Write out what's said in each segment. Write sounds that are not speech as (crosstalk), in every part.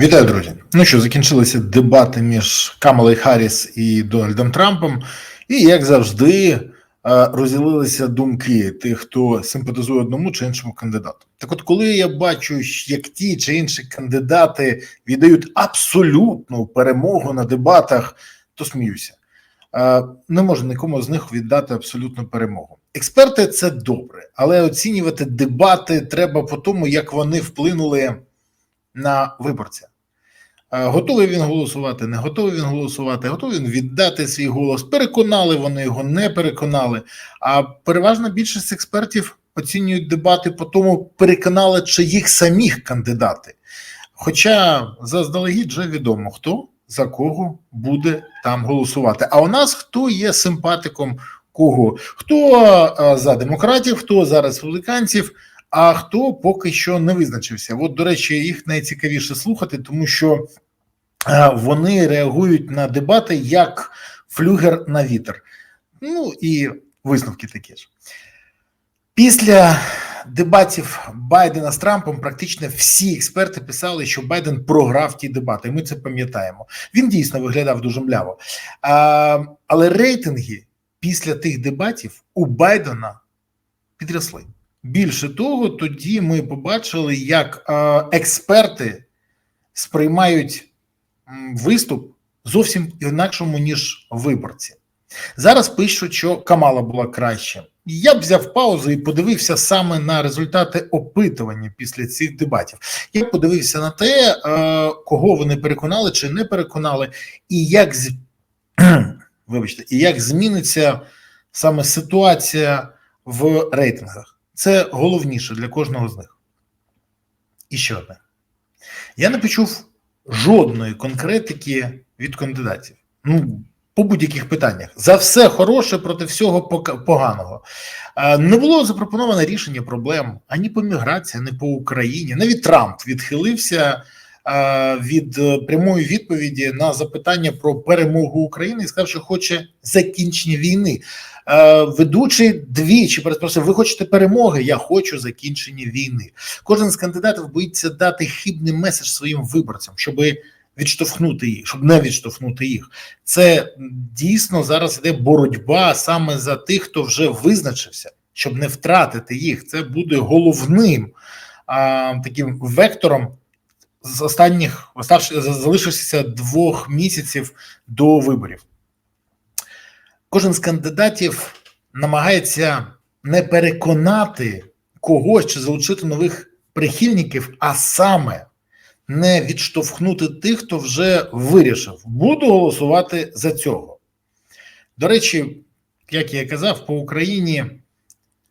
Вітаю, друзі. Ну що, закінчилися дебати між Камалою Харріс і Дональдом Трампом, і як завжди е, розділилися думки тих, хто симпатизує одному чи іншому кандидату. Так, от, коли я бачу, як ті чи інші кандидати віддають абсолютну перемогу на дебатах, то сміюся. Е, Не можу нікому з них віддати абсолютну перемогу. Експерти це добре, але оцінювати дебати треба по тому, як вони вплинули на виборця. Е, Готовий він голосувати, не готовий він голосувати, готовий він віддати свій голос. Переконали вони його, не переконали. А переважна більшість експертів оцінюють дебати по тому, переконали чи їх самих кандидати. Хоча заздалегідь вже відомо, хто за кого буде там голосувати. А у нас хто є симпатиком кого? Хто е, за демократів, хто за республіканців, а хто поки що не визначився. От, до речі, їх найцікавіше слухати, тому що е, вони реагують на дебати як флюгер на вітер. Ну і висновки такі ж. Після дебатів Байдена з Трампом практично всі експерти писали, що Байден програв ті дебати. Ми це пам'ятаємо. Він дійсно виглядав дуже мляво. А, але рейтинги після тих дебатів у Байдена підросли. Більше того, тоді ми побачили, як е, експерти сприймають виступ зовсім інакшому, ніж виборці. Зараз пишуть, що Камала була краще. Я б взяв паузу і подивився саме на результати опитування після цих дебатів. Я подивився на те, е, кого вони переконали чи не переконали, і як з... (clears throat) вибачте, і як зміниться саме ситуація в рейтингах. Це головніше для кожного з них. І ще одне. Я не почув жодної конкретики від кандидатів. Ну, по будь-яких питаннях. За все хороше проти всього поганого. Е, Не було запропоновано рішення проблем ані по міграції, ані по Україні. Навіть Трамп відхилився від е, прямої відповіді на запитання про перемогу України і сказав, що хоче закінчення війни. Е, Ведучий двічі переспросив, ви хочете перемоги? Я хочу закінчення війни. Кожен з кандидатів боїться дати хибний меседж своїм виборцям, щоб відштовхнути їх, щоб не відштовхнути їх. Це дійсно зараз іде боротьба саме за тих, хто вже визначився, щоб не втратити їх. Це буде головним а, таким вектором з останніх залишився двох місяців до виборів. Кожен з кандидатів намагається не переконати когось чи залучити нових прихильників, а саме не відштовхнути тих, хто вже вирішив, буду голосувати за цього. До речі, як я казав, по Україні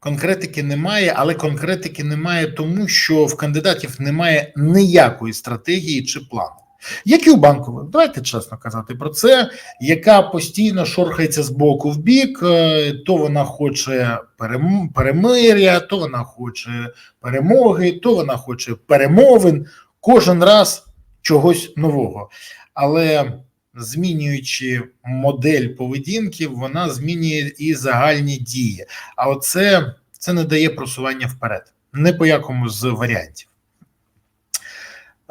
конкретики немає, але конкретики немає тому, що в кандидатів немає ніякої стратегії чи плану. Як і у банкових, давайте чесно казати про це, яка постійно шорхається з боку в бік, е, то вона хоче перемир'я, то вона хоче перемоги, то вона хоче перемовин кожен раз чогось нового. Але змінюючи модель поведінки, вона змінює і загальні дії. А оце це не дає просування вперед, не по якому з варіантів.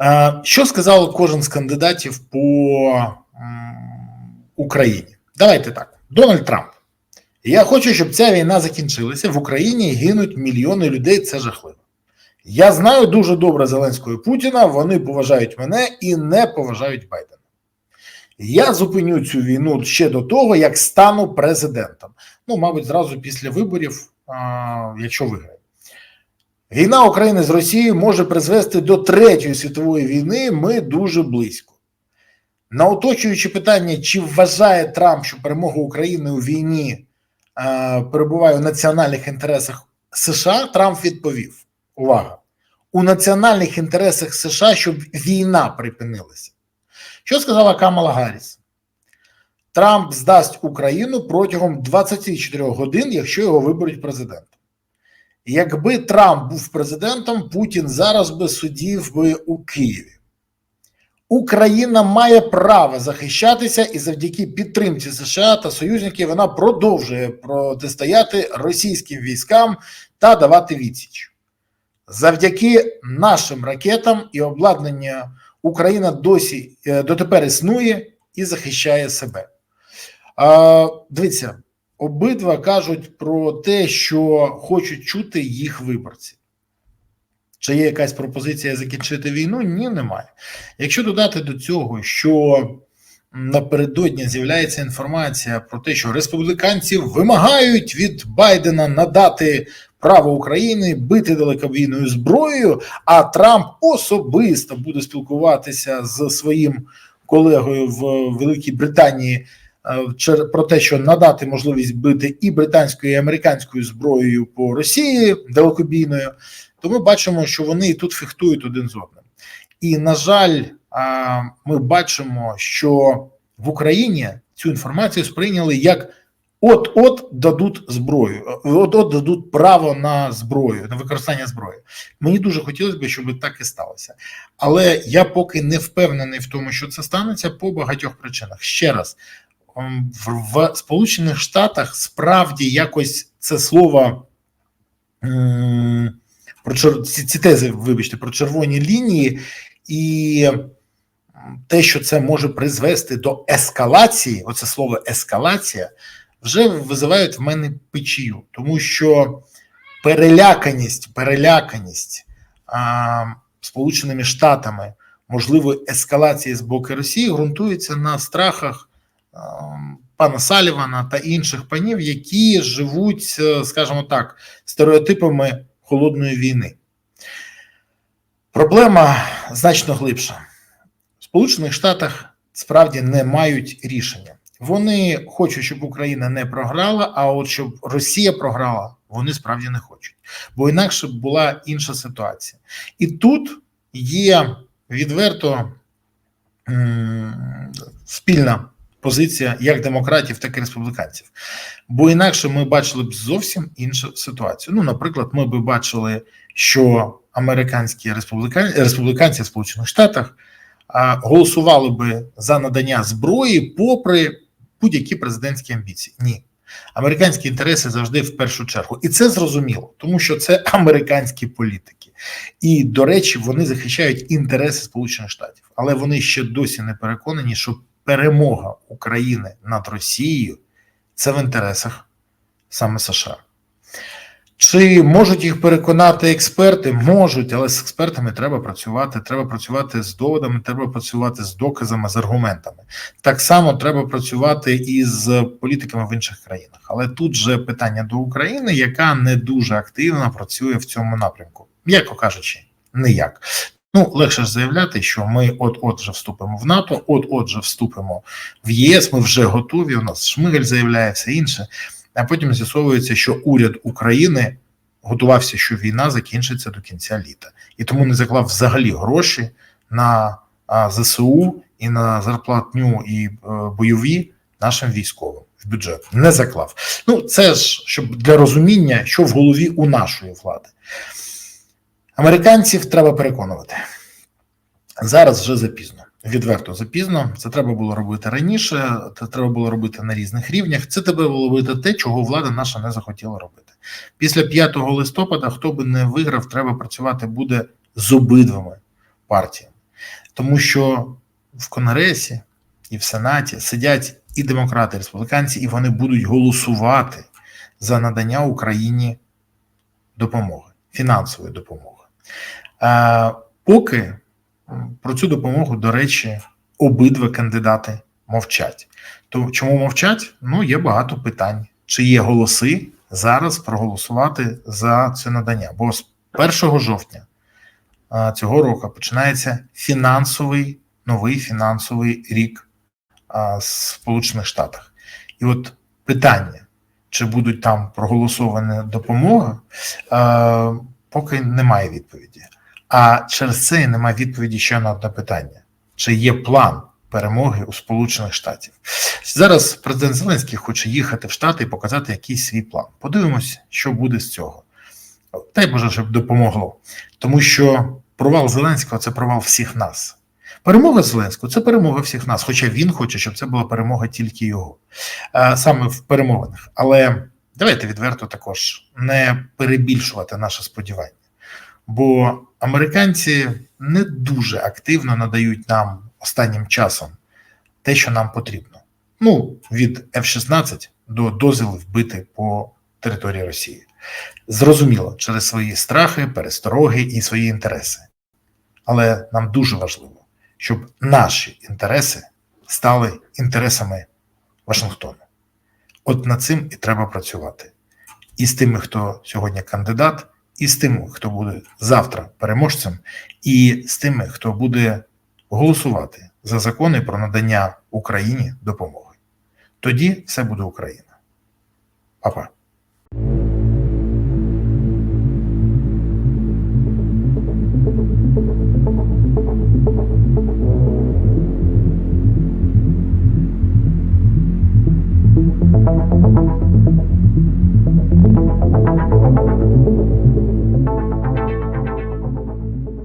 Е, Що сказав кожен з кандидатів по Україні? Давайте так. Дональд Трамп. Я хочу, щоб ця війна закінчилася. В Україні гинуть мільйони людей. Це жахливо. Я знаю дуже добре Зеленського і Путіна. Вони поважають мене і не поважають Байдена. Я зупиню цю війну ще до того, як стану президентом. Ну, мабуть, зразу після виборів, якщо виграю. Війна України з Росією може призвести до Третьої світової війни. Ми дуже близько. На оточуючи питання, чи вважає Трамп, що перемога України у війні перебуває у національних інтересах США, Трамп відповів: увага! У національних інтересах США, щоб війна припинилася. Що сказала Камала Гарріс? Трамп здасть Україну протягом 24 годин, якщо його виберуть президентом. Якби Трамп був президентом, Путін зараз би сидів би у Києві. Україна має право захищатися, і завдяки підтримці США та союзників вона продовжує протистояти російським військам та давати відсіч. Завдяки нашим ракетам і обладнанню Україна досі е, дотепер існує і захищає себе. А, Дивіться, обидва кажуть про те, що хочуть чути їх виборці. Чи є якась пропозиція закінчити війну? Ні, немає. Якщо додати до цього, що напередодні з'являється інформація про те, що республіканці вимагають від Байдена надати право України бити далекобійною зброєю, а Трамп особисто буде спілкуватися з своїм колегою в Великій Британії е, про те, що надати можливість бити і британською, і американською зброєю по Росії далекобійною, то ми бачимо, що вони і тут фехтують один з одним. І на жаль, ми бачимо, що в Україні цю інформацію сприйняли як от-от дадуть зброю, от-от дадуть право на зброю, на використання зброї. Мені дуже хотілося б, щоб так і сталося. Але я поки не впевнений в тому, що це станеться по багатьох причинах. Ще раз в Сполучених Штатах справді якось це слово про ці тези, вибачте, про червоні лінії і те, що це може призвести до ескалації, оце слово ескалація, вже визивають в мене печію, тому що переляканість, переляканість а, Сполученими Штатами можливої ескалації з боку Росії ґрунтується на страхах пана Салівана та інших панів, які живуть, е, скажімо так, стереотипами холодної війни. Проблема значно глибша. В Сполучених Штатах справді не мають рішення. Вони хочуть, щоб Україна не програла, а от щоб Росія програла, вони справді не хочуть. Бо інакше б була інша ситуація. І тут є відверто спільна позиція як демократів, так і республіканців. Бо інакше ми бачили б зовсім іншу ситуацію. Ну, наприклад, ми б бачили, що американські республіканці, республіканці в Сполучених Штатах голосували би за надання зброї, попри будь-які президентські амбіції. Ні. Американські інтереси завжди в першу чергу, і це зрозуміло, тому що це (laughs) американські політики, і до речі, вони захищають інтереси Сполучених Штатів, але вони ще досі не переконані, що перемога України над Росією це в інтересах саме США. Чи можуть їх переконати експерти? Можуть, але з експертами треба працювати. Треба працювати з доводами, треба працювати з доказами, з аргументами. Так само треба працювати і з політиками в інших країнах. Але тут же питання до України, яка не дуже активно працює в цьому напрямку, м'яко кажучи, ніяк. Ну, легше ж заявляти, що ми от-от вже вступимо в НАТО, от-от же вступимо в ЄС. Ми вже готові. У нас Шмигель заявляє все інше. А потім з'ясовується, що уряд України готувався, що війна закінчиться до кінця літа, і тому не заклав взагалі гроші на ЗСУ і на зарплатню і е, бойові нашим військовим в бюджет. Не заклав. Ну це ж щоб для розуміння, що в голові у нашої влади. Американців треба переконувати зараз вже запізно. Відверто запізно. Це треба було робити раніше. Це треба було робити на різних рівнях. Це треба було робити те, чого влада наша не захотіла робити. Після 5 листопада, хто би не виграв, треба працювати буде з обидвими партіями, тому що в Конгресі і в Сенаті сидять і демократи, і республіканці, і вони будуть голосувати за надання Україні допомоги, фінансової допомоги. А, Поки про цю допомогу, до речі, обидва кандидати мовчать. То чому мовчать? Ну, є багато питань. Чи є голоси зараз проголосувати за це надання? Бо з 1 жовтня цього року починається фінансовий новий фінансовий рік в Сполучених Штатах. І от питання, чи будуть там проголосовані допомога, поки немає відповіді. А через це немає відповіді ще на одне питання: чи є план перемоги у Сполучених Штатів? Зараз президент Зеленський хоче їхати в Штати і показати якийсь свій план. Подивимось, що буде з цього. Дай Боже, щоб допомогло, тому що провал Зеленського це провал всіх нас. Перемога Зеленського це перемога всіх нас, хоча він хоче, щоб це була перемога тільки його, саме в перемовинах. Але давайте відверто також не перебільшувати наше сподівання. Бо американці не дуже активно надають нам останнім часом те, що нам потрібно. Ну, від F-16 до дозволів бити по території Росії. Зрозуміло, через свої страхи, перестороги і свої інтереси. Але нам дуже важливо, щоб наші інтереси стали інтересами Вашингтону. От над цим і треба працювати. І з тими, хто сьогодні кандидат, і з тими, хто буде завтра переможцем, і з тими, хто буде голосувати за закони про надання Україні допомоги. Тоді все буде Україна. Па-па.